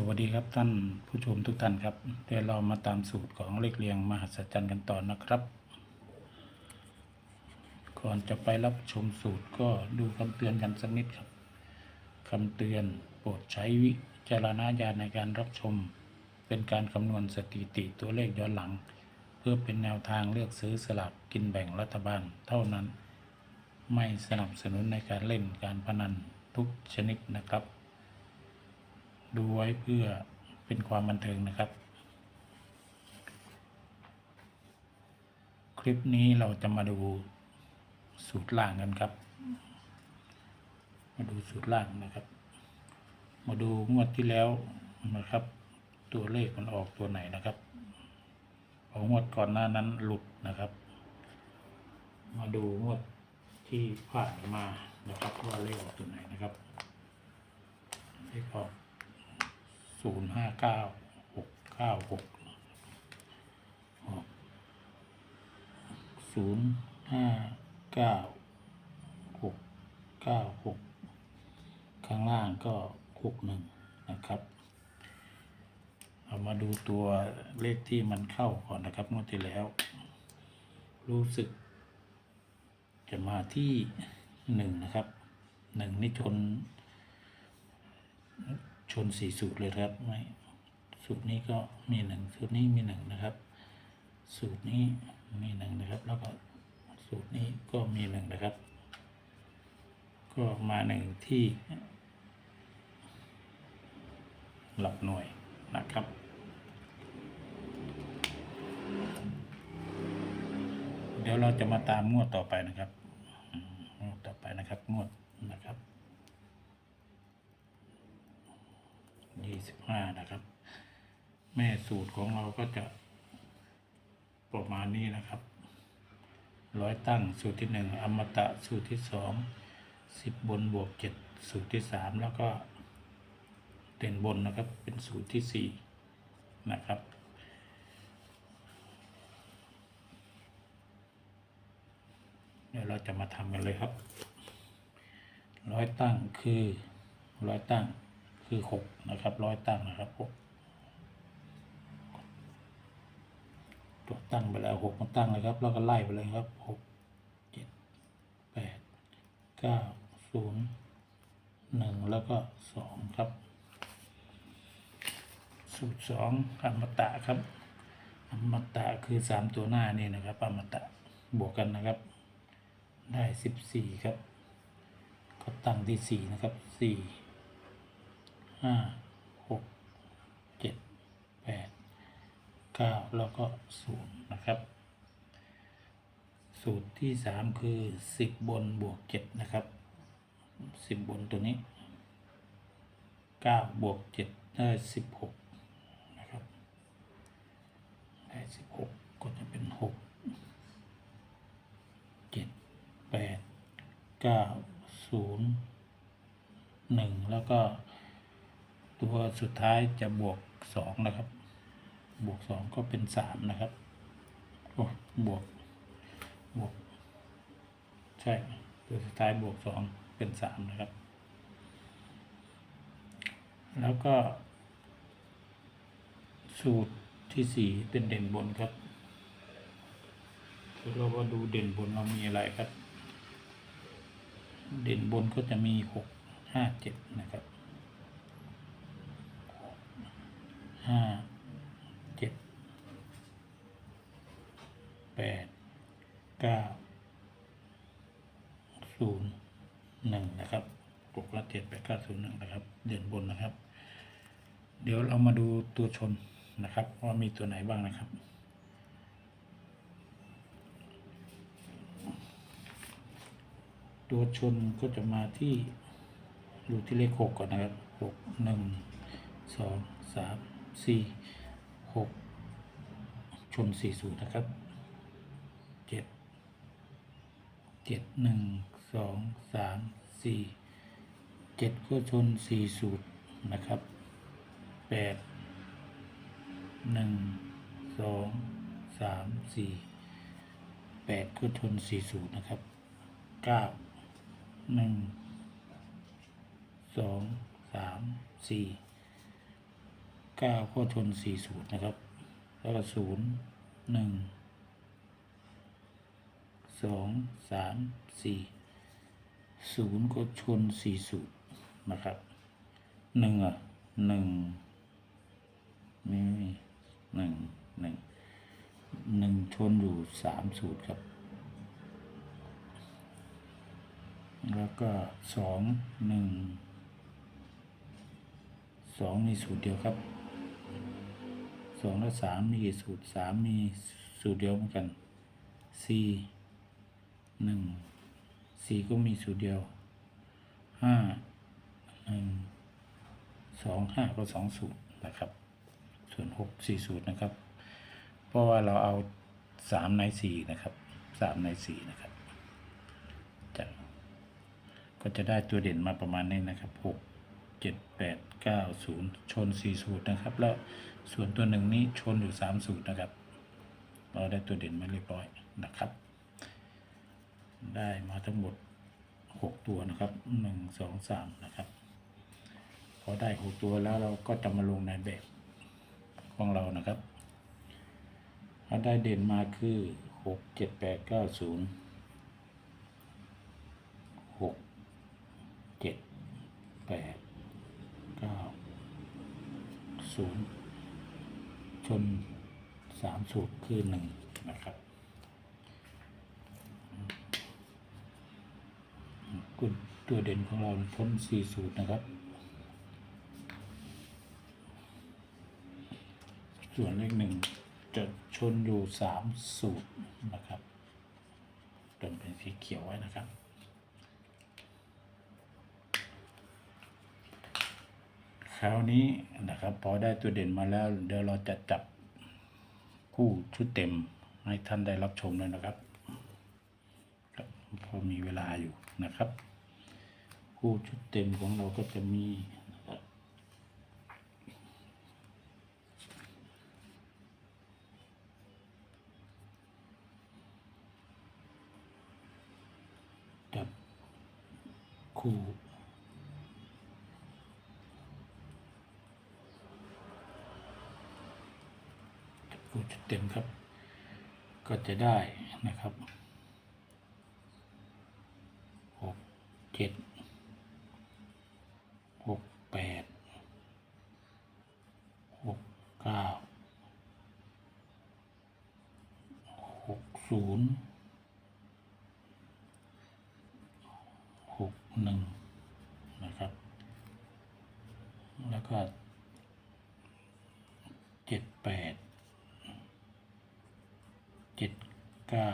สวัสดีครับท่านผู้ชมทุกท่านครับเดี๋ยวเรามาตามสูตรของเลขเรียงมหัศจรรย์กันต่อนะครับ ก่อนจะไปรับชมสูตรก็ดูคำเตือนกันสักนิดครับคำเตือนโปรดใช้วิจารณญาณในการรับชม เป็นการคำนวณสถิติตัวเลขย้อนหลัง เพื่อเป็นแนวทางเลือกซื้อสลากกินแบ่งรัฐบาลเท่านั้น ไม่สนับสนุนในการเล่นการพนันทุกชนิดนะครับ ดูไว้เพื่อเป็นความบันเทิงนะครับ คลิปนี้เราจะมาดูสูตรล่างกันครับ มาดูสูตรล่างนะครับ มาดูงวดที่แล้วนะครับ ตัวเลขมันออกตัวไหนนะครับของงวดก่อนหน้านั้นหลุดนะครับ มาดูงวดที่ผ่านมานะครับว่าเลขออกตัวไหนนะครับเลขออก ศูนย์ห้าเก้าหกเก้าหกศูนย์ห้าเก้าหกเก้าหกข้างล่างก็หกหนึ่งนะครับ เอามาดูตัวเลขที่มันเข้าก่อนนะครับงวดที่แล้ว รู้สึก จะมาที่หนึ่งนะครับหนึ่งนี่ชน ชนสี่สูตรเลยครับไม่สูตรนี้ก็มีหนึ่งสูตรนี้มีหนึ่งนะครับ สูตรนี้มีหนึ่งนะครับ แล้วก็สูตรนี้ก็มีหนึ่งนะครับ ก็มาหนึ่งที่ หลักหน่วยนะครับเดี๋ยวเราจะมาตามงวดต่อไปนะครับมงวดต่อไปนะครับ งวดี่สิบห้านะครับ แม่สูตรของเราก็จะประมาณนี้นะครับร้อยตั้งสูตรที่หนึ่งอมตะสูตรที่สองสิบบนบวกเจ็ดสูตรที่สามแล้วก็เด่นบนนะครับเป็นสูตรที่สี่นะครับเดี๋ยวเราจะมาทำกันเลยครับ ร้อยตั้งคือร้อยตั้ง คือหกนะครับร้อยตั้งนะครับหกตัวตั้งไปแล้วหกมาตั้งเลยครับ แล้วก็ไล่ไปเลยครับหกเจ็ดแปดเก้าศูนย์หนึ่งแล้วก็สองครับ สูตรสองอมตะครับอมตะคือสามตัวหน้านี่นะครับอมตะบวกกันนะครับ ได้สิบสี่ครับ ก็ตั้งที่สี่นะครับสี่ ห้าหกเจ็ดแปดเก้าแล้วก็ศูนย์นะครับ สูตรที่สามคือสิบบนบวกเจ็ดนะครับสิบบนตัวนี้เก้าบวกเจ็ดได้สิบหกนะครับได้สิบหกก็จะเป็นหกเจ็ดแปดเก้าศูนย์หนึ่งแล้วก็ ตัวสุดท้ายจะบวกสองนะครับ บวกสองก็เป็นสามนะครับโอ้บวก บวก ใช่ ตัวสุดท้ายบวกสองเป็นสามนะครับ แล้วก็ สูตรที่สี่เป็นเด่นบนครับเราก็ดูเด่นบนเรามีอะไรครับ เด่นบนก็จะมีหกห้าเจ็ดนะครับ ห้าเจ็ดแปดเก้าศูนย์หนึ่งนะครับหกละเจ็ดแปดเก้าศูนย์หนึ่งนะครับ เด่นบนนะครับ เดี๋ยวเรามาดูตัวชนนะครับ ว่ามีตัวไหนบ้างนะครับตัวชนก็จะมาที่ดูที่เลขหกก่อนนะครับหกหนึ่งสองสาม สี่หกชนสี่สูตรนะครับเจ็ดเจ็ดหนึ่งสองสามสี่เจ็ดก็ชนสี่สูตรนะครับแปดหนึ่งสองสามสี่แปดก็ชนสี่สูตรนะครับเก้าหนึ่งสองสามสี่ เก้าก็ชนสี่สูตรนะครับ แล้วก็ศูนย์หนึ่งสองสามสี่ศูนย์ก็ชนสี่สูตรนะครับหนึ่งอะหนึ่งนี่หนึ่งหนึ่งหนึ่งชนอยู่สามสูตรครับ แล้วก็สองหนึ่งสองมีสูตรเดียวครับ สองและสามมีกี่สูตรสามมีสูตรเดียวเหมือนกันสี่หนึ่งสี่ก็มีสูตรเดียวห้าหนึ่งสองห้าก็สองสูตรนะครับส่วนหกสี่สูตรนะครับ เพราะว่าเราเอาสามในสี่นะครับสามในสี่นะครับจะก็จะได้ตัวเด่นมาประมาณนี้นะครับหกเจ็ดแปด 90 ชน 4 สูตรนะครับ แล้วส่วนตัวหนึ่งนี้ชนอยู่ 3 สูตรนะครับ เราได้ตัวเด่นมาเรียบร้อยนะครับ ได้มาทั้งหมด 6 ตัวนะครับ 1 2 3 นะครับ พอได้ 6 ตัวแล้วเราก็จะมาลงในแบบของเรานะครับถ้าได้เด่นมาคือ 6 7 8 9 0 6 7 8 ศูนย์ชนสามสูตรคือหนึ่งนะครับกุณตัวเด่นของเราพ้นสี่สูตรนะครับ ส่วนเลขหนึ่งจะชนอยู่สามสูตรนะครับเดินเป็นสีเขียวไว้นะครับ คราวนี้นะครับ พอได้ตัวเด่นมาแล้ว เดี๋ยวเราจะจับคู่ชุดเต็มให้ท่านได้รับชมเลยนะครับพอมีเวลาอยู่นะครับ คู่ชุดเต็มของเราก็จะมีนะครับจับคู่ พูดชุดเต็มครับ ก็จะได้นะครับหกเจ็ดหกแปดหกเก้าหกศูนย์หกหนึ่งนะครับ แล้วก็เจ็ดแปด เจ็ด เก้า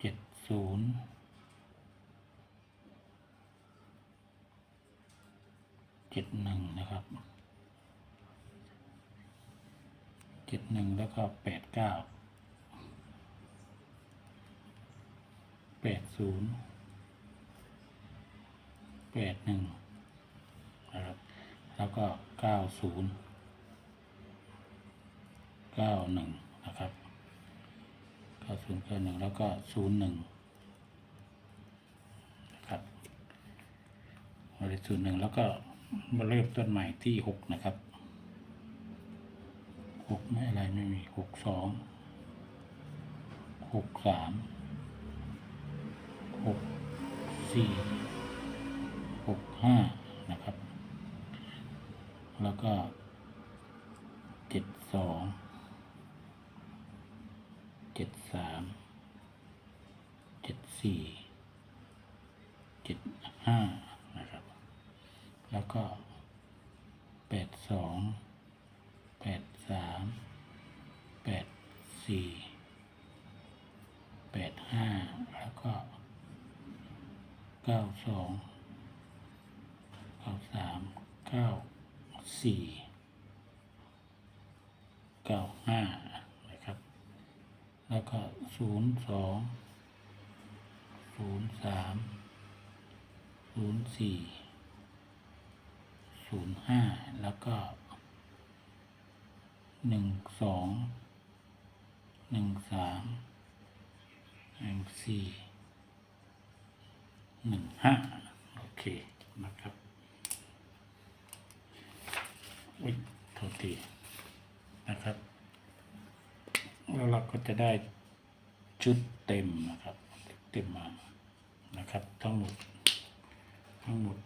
เจ็ดศูนย์เจ็ดหนึ่งนะครับเจ็ดหนึ่งแล้วก็แปดเก้าแปดศูนย์แปดหนึ่งนะครับแล้วก็เก้าศูนย์ เก้าหนึ่งนะครับเก้าศูนย์เก้าหนึ่งแล้วก็ศูนย์หนึ่งนะครับมาเลยศูนย์หนึ่งแล้วก็มาเริ่มต้นใหม่ที่หกนะครับหกไม่อะไรไม่มีหกสองหกสามหกสี่หกห้านะครับ แล้วก็เจ็ดสอง เจ็ดสาม เจ็ดสี่ เจ็ดห้านะครับ แล้วก็แปดสอง แปดสาม แปด สี่แปดห้าแล้วก็เก้าสองเก้าสามเก้าสี่เก้าห้านะครับ แล้วก็ศูนย์สองศูนย์สามศูนย์สี่ศูนย์ห้าแล้วก็หนึ่งสอง หนึ่งสามหนึ่งสี่หนึ่งห้าโอเคนะครับอุ๊ยโทษทีนะครับ แล้วเราก็จะได้ชุดเต็มนะครับ เต็มมานะครับ ทั้งหมด ทั้งหมด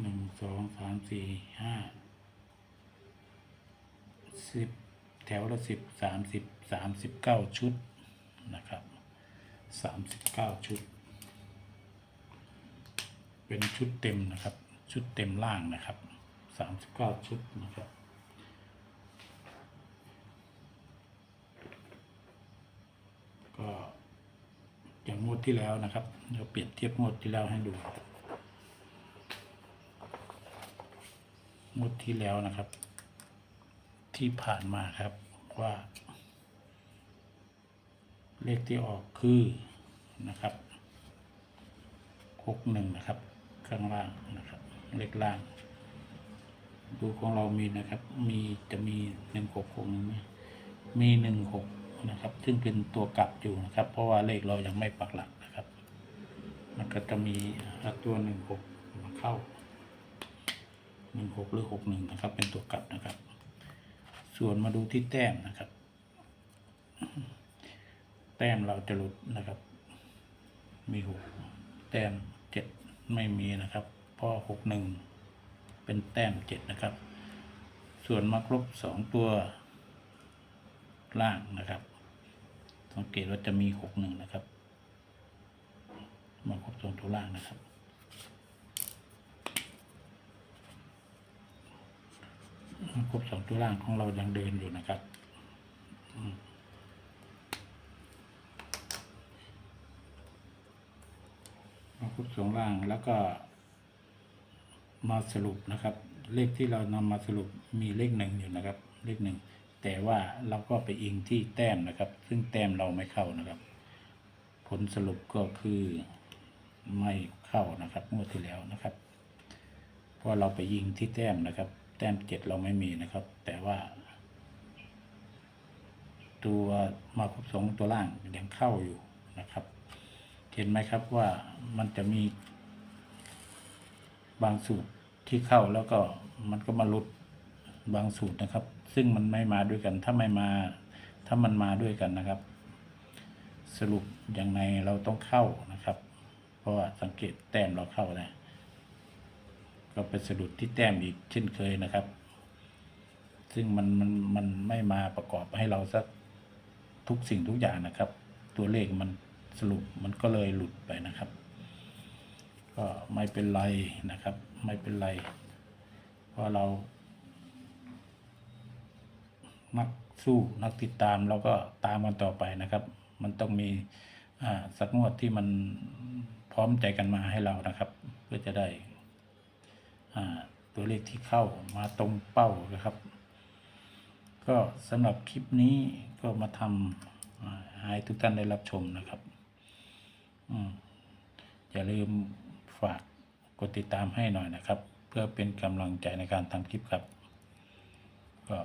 หนึ่งสองสามสี่ห้าสิบ แถวละสิบสามสิบสามสิบเก้าชุดนะครับสามสิบเก้าชุด เป็นชุดเต็มนะครับ ชุดเต็มล่างนะครับสามสิบเก้าชุดนะครับก็อย่างงวดที่แล้วนะครับเราเปรียบเทียบงวดที่แล้วให้ดูงวดที่แล้วนะครับ ที่ผ่านมาครับว่า เลขที่ออกคือนะครับหกหนึ่งนะครับ ข้างล่างนะครับ เลขล่าง ดูของเรามีนะครับ มีจะมีหนึ่งหกหกหนึ่งมมีหนึ่งหกนะครับ ซึ่งเป็นตัวกลับอยู่นะครับ เพราะว่าเลขเรายังไม่ปักหลักนะครับ มันก็จะมีตัวหนึ่งหกมาเข้าหนึ่งหกหรือหกหนึ่งนะครับ เป็นตัวกลับนะครับ ส่วนมาดูที่แต้มนะครับ แต้มเราจะหลุดนะครับ มีหกแต้มเจ็ดไม่มีนะครับเพราะหกหนึ่งเป็นแต้มเจ็ดนะครับ ส่วนมาครบสองตัวล่างนะครับ สังเกตว่าจะมีหกหนึ่งนะครับ มาครบสองตัวล่างนะครับ มาครบสองตัวล่างของเรายังเดินอยู่นะครับมาครบสองล่างแล้วก็มาสรุปนะครับ เลขที่เรานำมาสรุปมีเลขหนึ่งอยู่นะครับ เลขหนึ่งแต่ว่าเราก็ไปอิงที่แต้มนะครับ ซึ่งแต้มเราไม่เข้านะครับ ผลสรุปก็คือไม่เข้านะครับงวดที่แล้วนะครับ เพราะเราไปยิงที่แต้มนะครับ ต้มเจ็ดเราไม่มีนะครับ แต่ว่า ตัวมาคบสองตัวล่างยังเข้าอยู่นะครับ เห็นไหมครับว่ามันจะมี บางสูตรที่เข้าแล้วก็มันก็มาหลุดบางสูตรนะครับ ซึ่งมันไม่มาด้วยกัน ถ้าไม่มา ถ้ามันมาด้วยกันนะครับ สรุปอย่างไรเราต้องเข้านะครับ เพราะว่าสังเกตแต้มเราเข้านะ ก็ไปสะดุดที่แต้มอีกเช่นเคยนะครับ ซึ่งมันมันมันไม่มาประกอบให้เราสักทุกสิ่งทุกอย่างนะครับ ตัวเลขมันสรุปมันก็เลยหลุดไปนะครับ ก็ไม่เป็นไรนะครับ ไม่เป็นไร เพราะเรานักสู้นักติดตามเราก็ตามกันต่อไปนะครับ มันต้องมีสักงวดที่มันพร้อมใจกันมาให้เรานะครับ เพื่อจะได้ ตัวเลขที่เข้ามาตรงเป้านะครับ ก็สำหรับคลิปนี้ก็มาทำให้ทุกท่านได้รับชมนะครับอืมอย่าลืมฝากกดติดตามให้หน่อยนะครับ เพื่อเป็นกำลังใจในการทำคลิปครับ ก็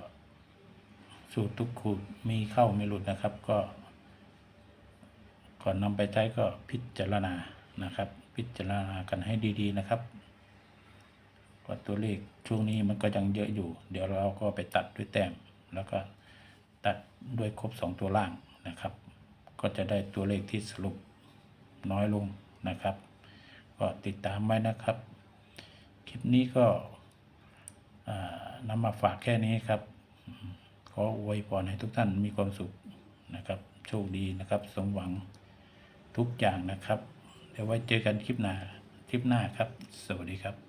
สูตรทุกขูดมีเข้าไม่หลุดนะครับ ก็ก่อนนำไปใช้ก็พิจารณานะครับ พิจารณากันให้ดี ๆ นะครับ ก็ตัวเลขช่วงนี้มันก็ยังเยอะอยู่ เดี๋ยวเราก็ไปตัดด้วยแต้มแล้วก็ตัดด้วยครบสองตัวล่างนะครับ ก็จะได้ตัวเลขที่สรุปน้อยลงนะครับ ก็ติดตามไว้นะครับ คลิปนี้ก็นำมาฝากแค่นี้ครับ ขออวยพรให้ทุกท่านมีความสุขนะครับ โชคดีนะครับ สมหวังทุกอย่างนะครับ เดี๋ยวไว้เจอกันคลิปหน้า คลิปหน้าครับ สวัสดีครับ